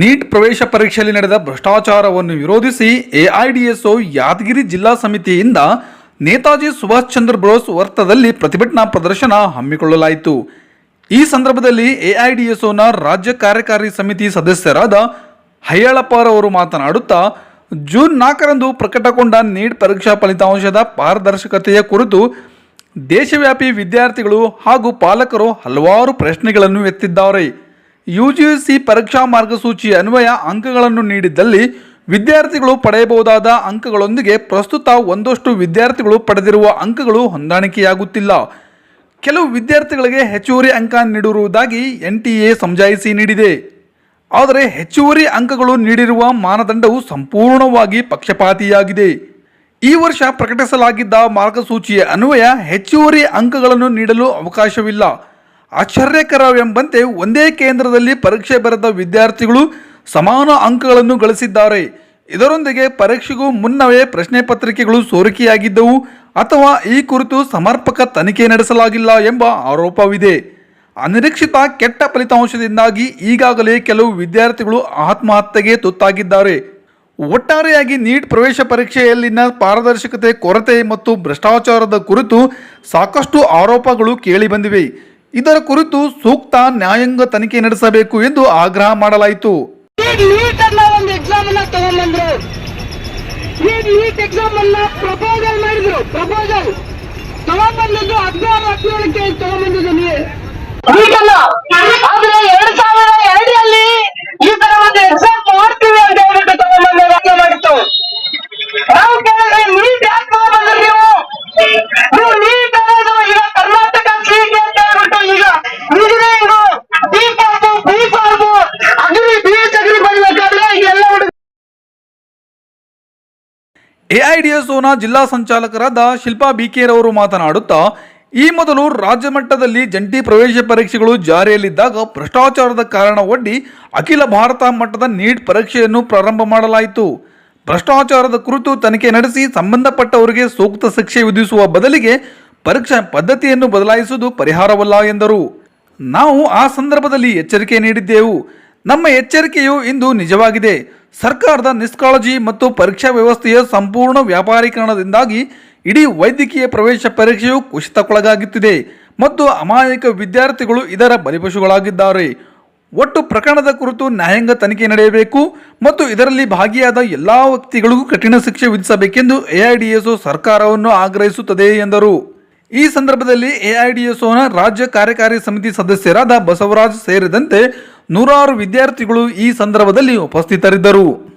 Neat ಪ್ರವೇಶ ಪರೀಕ್ಷೆಯಲ್ಲಿ ನಡೆದ ಭ್ರಷ್ಟಾಚಾರವನ್ನು ವಿರೋಧಿಸಿ ಎಐಡಿಎಸ್ಒ ಯಾದಗಿರಿ ಜಿಲ್ಲಾ ಸಮಿತಿಯಿಂದ ನೇತಾಜಿ ಸುಭಾಷ್ ಚಂದ್ರ ಬೋಸ್ ವರ್ತದಲ್ಲಿ ಪ್ರತಿಭಟನಾ ಪ್ರದರ್ಶನ ಹಮ್ಮಿಕೊಳ್ಳಲಾಯಿತು. ಈ ಸಂದರ್ಭದಲ್ಲಿ ಎಐಡಿಎಸ್ಒನ ರಾಜ್ಯ ಕಾರ್ಯಕಾರಿ ಸಮಿತಿ ಸದಸ್ಯರಾದ ಹಯ್ಯಳಪ್ಪರ ಅವರು ಮಾತನಾಡುತ್ತಾ, ಜೂನ್ ನಾಲ್ಕರಂದು ಪ್ರಕಟಗೊಂಡ ನೀಟ್ ಪರೀಕ್ಷಾ ಫಲಿತಾಂಶದ ಪಾರದರ್ಶಕತೆಯ ಕುರಿತು ದೇಶವ್ಯಾಪಿ ವಿದ್ಯಾರ್ಥಿಗಳು ಹಾಗೂ ಪಾಲಕರು ಹಲವಾರು ಪ್ರಶ್ನೆಗಳನ್ನು ಎತ್ತಿದ್ದಾರೆ. ಯುಜಿಸಿ ಪರೀಕ್ಷಾ ಮಾರ್ಗಸೂಚಿ ಅನ್ವಯ ಅಂಕಗಳನ್ನು ನೀಡಿದ್ದಲ್ಲಿ ವಿದ್ಯಾರ್ಥಿಗಳು ಪಡೆಯಬಹುದಾದ ಅಂಕಗಳೊಂದಿಗೆ ಪ್ರಸ್ತುತ ಒಂದಷ್ಟು ವಿದ್ಯಾರ್ಥಿಗಳು ಪಡೆದಿರುವ ಅಂಕಗಳು ಹೊಂದಾಣಿಕೆಯಾಗುತ್ತಿಲ್ಲ. ಕೆಲವು ವಿದ್ಯಾರ್ಥಿಗಳಿಗೆ ಹೆಚ್ಚುವರಿ ಅಂಕ ನೀಡಿರುವುದಾಗಿ ಎನ್ ಟಿ ಎ ಸಮಜಾಯಿಸಿ ನೀಡಿದೆ. ಆದರೆ ಹೆಚ್ಚುವರಿ ಅಂಕಗಳು ನೀಡಿರುವ ಮಾನದಂಡವು ಸಂಪೂರ್ಣವಾಗಿ ಪಕ್ಷಪಾತಿಯಾಗಿದೆ. ಈ ವರ್ಷ ಪ್ರಕಟಿಸಲಾಗಿದ್ದ ಮಾರ್ಗಸೂಚಿಯ ಅನ್ವಯ ಹೆಚ್ಚುವರಿ ಅಂಕಗಳನ್ನು ನೀಡಲು ಅವಕಾಶವಿಲ್ಲ. ಆಶ್ಚರ್ಯಕರವೆಂಬಂತೆ ಒಂದೇ ಕೇಂದ್ರದಲ್ಲಿ ಪರೀಕ್ಷೆ ಬರೆದ ವಿದ್ಯಾರ್ಥಿಗಳು ಸಮಾನ ಅಂಕಗಳನ್ನು ಗಳಿಸಿದ್ದಾರೆ. ಇದರೊಂದಿಗೆ ಪರೀಕ್ಷೆಗೂ ಮುನ್ನವೇ ಪ್ರಶ್ನೆ ಪತ್ರಿಕೆಗಳು ಸೋರಿಕೆಯಾಗಿದ್ದವು ಅಥವಾ ಈ ಕುರಿತು ಸಮರ್ಪಕ ತನಿಖೆ ನಡೆಸಲಾಗಿಲ್ಲ ಎಂಬ ಆರೋಪವಿದೆ. ಅನಿರೀಕ್ಷಿತ ಕೆಟ್ಟ ಫಲಿತಾಂಶದಿಂದಾಗಿ ಈಗಾಗಲೇ ಕೆಲವು ವಿದ್ಯಾರ್ಥಿಗಳು ಆತ್ಮಹತ್ಯೆಗೆ ತುತ್ತಾಗಿದ್ದಾರೆ. ಒಟ್ಟಾರೆಯಾಗಿ ನೀಟ್ ಪ್ರವೇಶ ಪರೀಕ್ಷೆಯಲ್ಲಿನ ಪಾರದರ್ಶಕತೆ ಕೊರತೆ ಮತ್ತು ಭ್ರಷ್ಟಾಚಾರದ ಕುರಿತು ಸಾಕಷ್ಟು ಆರೋಪಗಳು ಕೇಳಿಬಂದಿವೆ. ಇದರ ಕುರಿತು ಸೂಕ್ತ ನ್ಯಾಯಾಂಗ ತನಿಖೆ ನಡೆಸಬೇಕು ಎಂದು ಆಗ್ರಹ ಮಾಡಲಾಯಿತು. ಈ ನೀಟ್ ಎಐಡಿಎಸ್ಒನ ಜಿಲ್ಲಾ ಸಂಚಾಲಕರಾದ ಶಿಲ್ಪಾ ಬಿಕೆರವರು ಮಾತನಾಡುತ್ತಾ, ಈ ಮೊದಲು ರಾಜ್ಯ ಮಟ್ಟದಲ್ಲಿ ಜಂಟಿ ಪ್ರವೇಶ ಪರೀಕ್ಷೆಗಳು ಜಾರಿಯಲ್ಲಿದ್ದಾಗ ಭ್ರಷ್ಟಾಚಾರದ ಕಾರಣ ಒಡ್ಡಿ ಅಖಿಲ ಭಾರತ ಮಟ್ಟದ ನೀಟ್ ಪರೀಕ್ಷೆಯನ್ನು ಪ್ರಾರಂಭ ಮಾಡಲಾಯಿತು. ಭ್ರಷ್ಟಾಚಾರದ ಕುರಿತು ತನಿಖೆ ನಡೆಸಿ ಸಂಬಂಧಪಟ್ಟವರಿಗೆ ಸೂಕ್ತ ಶಿಕ್ಷೆ ವಿಧಿಸುವ ಬದಲಿಗೆ ಪರೀಕ್ಷಾ ಪದ್ಧತಿಯನ್ನು ಬದಲಾಯಿಸುವುದು ಪರಿಹಾರವಲ್ಲ ಎಂದರು. ನಾವು ಆ ಸಂದರ್ಭದಲ್ಲಿ ಎಚ್ಚರಿಕೆ ನೀಡಿದ್ದೆವು. ನಮ್ಮ ಎಚ್ಚರಿಕೆಯು ಇಂದು ನಿಜವಾಗಿದೆ. ಸರ್ಕಾರದ ನಿಷ್ಕಾಳಜಿ ಮತ್ತು ಪರೀಕ್ಷಾ ವ್ಯವಸ್ಥೆಯ ಸಂಪೂರ್ಣ ವ್ಯಾಪಾರೀಕರಣದಿಂದಾಗಿ ಇಡೀ ವೈದ್ಯಕೀಯ ಪ್ರವೇಶ ಪರೀಕ್ಷೆಯು ಕುಸಿತಕ್ಕೊಳಗಾಗುತ್ತಿದೆ ಮತ್ತು ಅಮಾಯಕ ವಿದ್ಯಾರ್ಥಿಗಳು ಇದರ ಬಲಿಪಶುಗಳಾಗಿದ್ದಾರೆ. ಒಟ್ಟು ಪ್ರಕರಣದ ಕುರಿತು ನ್ಯಾಯಾಂಗ ತನಿಖೆ ನಡೆಯಬೇಕು ಮತ್ತು ಇದರಲ್ಲಿ ಭಾಗಿಯಾದ ಎಲ್ಲ ವ್ಯಕ್ತಿಗಳಿಗೂ ಕಠಿಣ ಶಿಕ್ಷೆ ವಿಧಿಸಬೇಕೆಂದು ಎಐಡಿಎಸ್ಒ ಸರ್ಕಾರವನ್ನು ಆಗ್ರಹಿಸುತ್ತದೆ ಎಂದರು. ಈ ಸಂದರ್ಭದಲ್ಲಿ ಎಐಡಿಎಸ್ಒನ ರಾಜ್ಯ ಕಾರ್ಯಕಾರಿ ಸಮಿತಿ ಸದಸ್ಯರಾದ ಬಸವರಾಜ್ ಸೇರಿದಂತೆ ನೂರಾರು ವಿದ್ಯಾರ್ಥಿಗಳು ಈ ಸಂದರ್ಭದಲ್ಲಿ ಉಪಸ್ಥಿತರಿದ್ದರು.